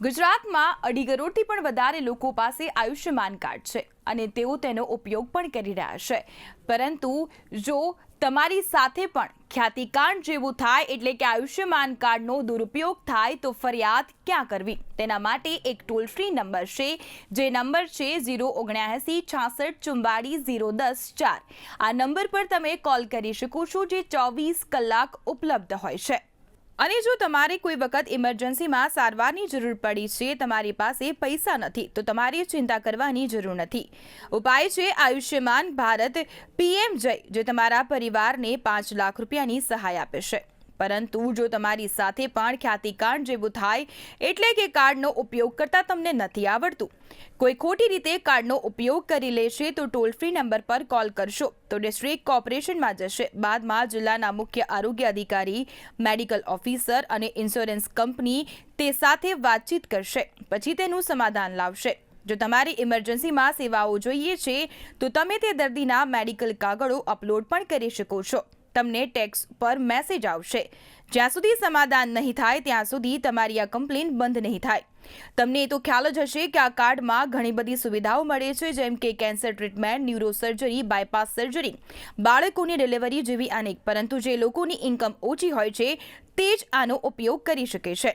ગુજરાતમાં અઢી કરોડથી પણ વધારે લોકો પાસે આયુષ્યમાન કાર્ડ છે અને તેઓ તેનો ઉપયોગ પણ કરી રહ્યા છે. પરંતુ જો તમારી સાથે પણ ખ્યાતિકાંડ જેવું થાય એટલે કે આયુષ્યમાન કાર્ડનો દુરુપયોગ થાય તો ફરિયાદ ક્યાં કરવી? તેના માટે એક ટોલ ફ્રી નંબર છે, જે નંબર છે ઝીરો ઓગણ્યાએંસી છાસઠ ચુમ્બાળીસ ઝીરો દસ, ચાર. આ નંબર પર તમે કોલ કરી શકો છો, જે ચોવીસ કલાક ઉપલબ્ધ હોય છે. અને જો તમારે કોઈ વખત ઇમરજન્સીમાં સારવારની જરૂર પડી છે, તમારી પાસે પૈસા નથી, તો તમારે ચિંતા કરવાની જરૂર નથી. ઉપાય છે આયુષ્યમાન ભારત પીએમ જય, જે તમારા પરિવારને પાંચ લાખ રૂપિયાની સહાય આપે છે. પરંતુ જો તમારી સાથે પણ ખ્યાતિકાંડ જેવું થાય એટલે કે કાર્ડનો ઉપયોગ કરતા તમને નથી આવડતું. કોઈ ખોટી રીતે કાર્ડનો ઉપયોગ કરી લેશે તો ટોલ ફ્રી નંબર પર કોલ કરશો. તો ડિસ્ટ્રિક્ટ કોર્પોરેશનમાં જશે. બાદમાં જિલ્લાના મુખ્ય આરોગ્ય અધિકારી મેડિકલ ઓફિસર અને ઇન્સ્યોરન્સ કંપની તે સાથે વાતચીત કરશે. પછી તેનું સમાધાન લાવશે. જો તમારી ઇમરજન્સીમાં સેવાઓ જોઈએ છે, તો તમે તે દર્દીના મેડિકલ કાગળો અપલોડ પણ કરી શકો છો. તમને ટેક્સ પર મેસેજ આવશે. જ્યાં સુધી સમાધાન નહીં થાય, ત્યાં સુધી તમારી આ કમ્પ્લેન બંધ નહીં થાય. તમને એ તો ખ્યાલ જ હશે કે આ કાર્ડમાં ઘણી બધી સુવિધાઓ મળે છે, જેમ કે cancer treatment, neuro surgery, bypass surgery, બાળકોની ડિલિવરી જેવી અનેક. પરંતુ જે લોકોની ઇન્કમ ઓછી હોય છે, તે જ આનો ઉપયોગ કરી શકે છે.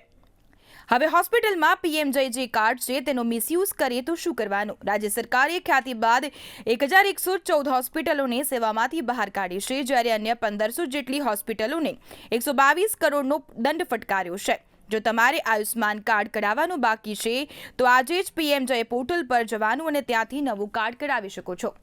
હવે હોસ્પિટલમાં પીએમ જય જે કાર્ડ છે, તેનો મિસયુઝ કરીએ તો શું કરવાનું? રાજ્ય સરકારે ખ્યાતિ બાદ એક હજાર એકસો ચૌદ હોસ્પિટલોને સેવામાંથી બહાર કાઢી છે, જ્યારે અન્ય પંદરસો જેટલી હોસ્પિટલોને એકસો બાવીસ કરોડનો દંડ ફટકાર્યો છે. જો તમારે આયુષ્માન કાર્ડ કઢાવવાનું બાકી છે, તો આજે જ પીએમ જય પોર્ટલ પર જવાનું અને ત્યાંથી નવું કાર્ડ કઢાવી શકો છો.